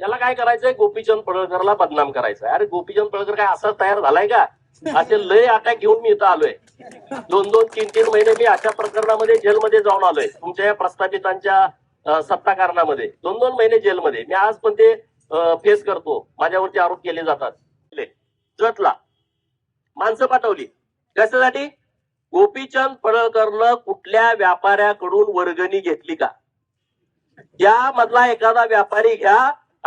याला काय करायचंय? गोपीचंद पडळकरला बदनाम करायचंय. अरे गोपीचंद पडळकर काय असा तयार झालाय का? असे लय अटॅक घेऊन मी इथं आलोय. दोन दोन तीन तीन महिने मी अशा प्रकरणामध्ये जेलमध्ये जाऊन आलोय. तुमच्या या प्रस्थापितांच्या सत्ता कारणामध्ये दोन दोन महिने जेलमध्ये. मी आज पण ते फेस करतो. माझ्यावरती आरोप केले जातात. जतला. माणसं पाठवली. कशासाठी? गोपीचंद पडळकरनं कुठल्या व्यापाऱ्याकडून वर्गणी घेतली का? त्यामधला एखादा व्यापारी घ्या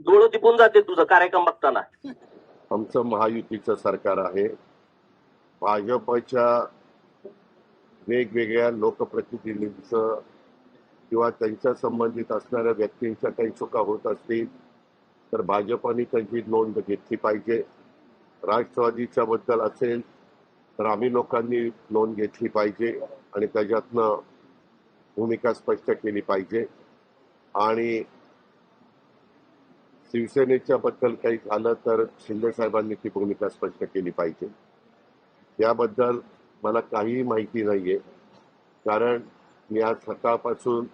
डोळं दिपून जाते तुझं कार्यक्रम बघताना. आमचं महायुतीचं सरकार आहे. भाजपच्या वेगवेगळ्या लोकप्रतिनिधींचं किंवा त्यांच्या संबंधित असणाऱ्या व्यक्तींच्या काही चुका होत असतील तर भाजपने त्यांची नोंद घेतली पाहिजे. राष्ट्रवादीच्या बद्दल असेल तर आम्ही लोकांनी नोंद घेतली पाहिजे आणि त्याच्यातनं भूमिका स्पष्ट केली पाहिजे. आणि शिवसेनेच्या बद्दल काही झालं तर शिंदे साहेबांनी ती भूमिका स्पष्ट केली पाहिजे. याबद्दल मला काहीही माहिती नाही आहे कारण मी आज सकाळपासून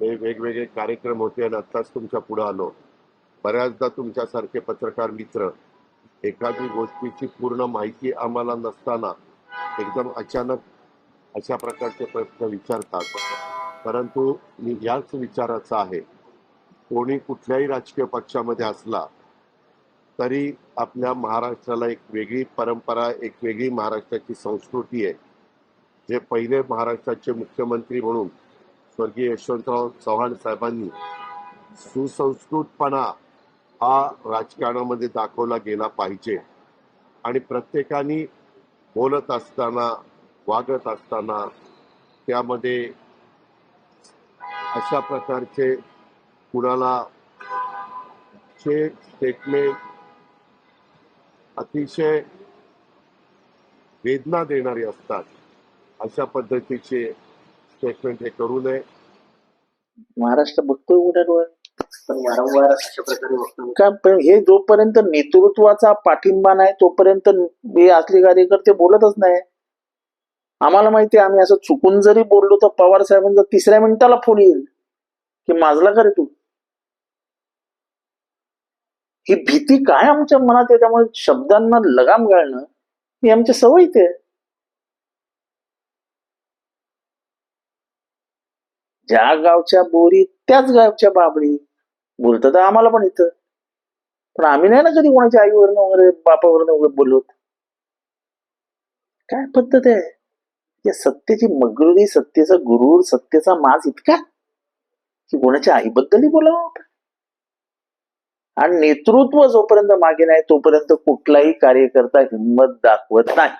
हे वेगवेगळे कार्यक्रम होते आणि आत्ताच तुमच्यापुढे आलो. बऱ्याचदा तुमच्यासारखे पत्रकार मित्र एखादी गोष्टीची पूर्ण माहिती आम्हाला नसताना एकदम अचानक अशा प्रकारचे प्रश्न विचारतात. परंतु मी याच विचाराचा आहे. कोणी कुठल्याही राजकीय पक्षामध्ये असला तरी आपल्या महाराष्ट्राला एक वेगळी परंपरा एक वेगळी महाराष्ट्राची संस्कृती आहे. जे पहिले महाराष्ट्राचे मुख्यमंत्री म्हणून स्वर्गीय यशवंतराव चव्हाण साहेबांनी सुसंस्कृतपणा हा राजकारणामध्ये दाखवला गेला पाहिजे. आणि प्रत्येकाने बोलत असताना वागत असताना त्यामध्ये अशा प्रकारचे कुणाला चे स्टेटमेंट अतिशय वेदना देणारी असतात अशा पद्धतीचे स्टेटमेंट हे करू नये. महाराष्ट्र बघतोय डोळ्यात पण वारंवार अशा प्रकारे वक्तव्य का पण हे जोपर्यंत नेतृत्वाचा पाठिंबा नाही तोपर्यंत हे असले कार्यकर्ते बोलतच नाही. आम्हाला माहिती आहे आम्ही असं चुकून जरी बोललो तर पवार साहेबांचा तिसऱ्या मिनिटाला फोन येईल. की माजला का रे तू? ही भीती काय आमच्या मनात आहे? त्यामुळे शब्दांना लगाम घालणं ही आमच्या सवयीत आहे. ज्या गावच्या बोरी त्याच गावच्या बाबडी बोलतात तर आम्हाला पण इथं. पण आम्ही नाही ना कधी कोणाच्या आईवरनं वगैरे बापावरनं वगैरे बोलवत काय पद्धत आहे? या सत्तेची मगरुरी सत्तेचा गुरूर सत्तेचा माज इतका? की कोणाच्या आईबद्दलही बोलावं आपण? आणि नेतृत्व जोपर्यंत मागे नाही तोपर्यंत कुठलाही कार्यकर्ता हिंमत दाखवत नाही.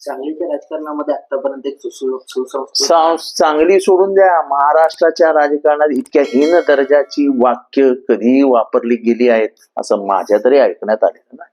सांगलीच्या राजकारणामध्ये आतापर्यंत एक चांगली सोडून द्या. महाराष्ट्राच्या राजकारणात इतक्या हीन दर्जाची वाक्य कधी वापरली गेली आहेत असं माझ्या तरी ऐकण्यात आलेलं नाही.